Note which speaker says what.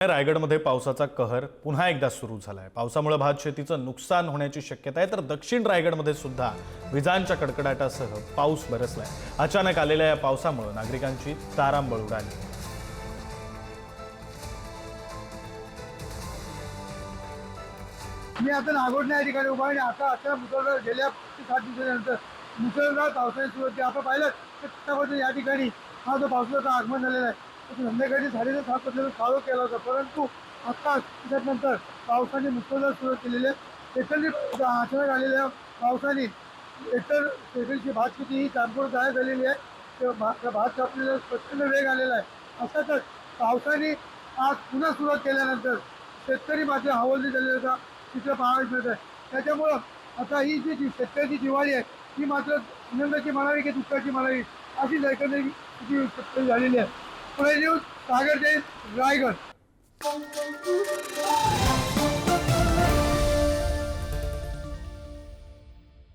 Speaker 1: रायगडमध्ये पावसाचा कहर पुन्हा एकदा सुरू झाला आहे पावसामुळे भात शेतीचं नुकसान होण्याची शक्यता आहे तर दक्षिण रायगडमध्ये सुद्धा विजांच्या कडकडाटासह पाऊस बरसलाय. अचानक आलेल्या या पावसामुळे नागरिकांची तारांबळ उडाली.
Speaker 2: मी आता नागोडण्या या ठिकाणी उभा आणि आता आता मुसळधार गेल्या सात दिवसानंतर मुसळधार पावसाने सुरू होती. आपण पाहिलं तर या ठिकाणी हा जो पावसाचं आगमन झालेला आहे संध्याकाळी साडेसात सात वाजता चालू केला होता. परंतु आता त्याच्यानंतर पावसाने मुसळधार सुरू केलेली आहे. एकंदरीत अचानक आलेल्या पावसाने एकतर शेतीची भात शेती ही तांबूळ तयार झालेली आहे. त्या भात कापलेला प्रचंड वेग आलेला आहे. अशातच पावसाने आज पुन्हा सुरुवात केल्यानंतर शेतकरी मात्र हवालदी झालेला होता. तिथं पाहायला मिळत आहे. त्याच्यामुळं आता ही जी शेतकऱ्याची दिवाळी आहे ही मात्र आनंदाची म्हणावी की दुःखाची म्हणावी अशी एकंदरीत झालेली आहे. पुणे न्यूज सागर जैन रायगड.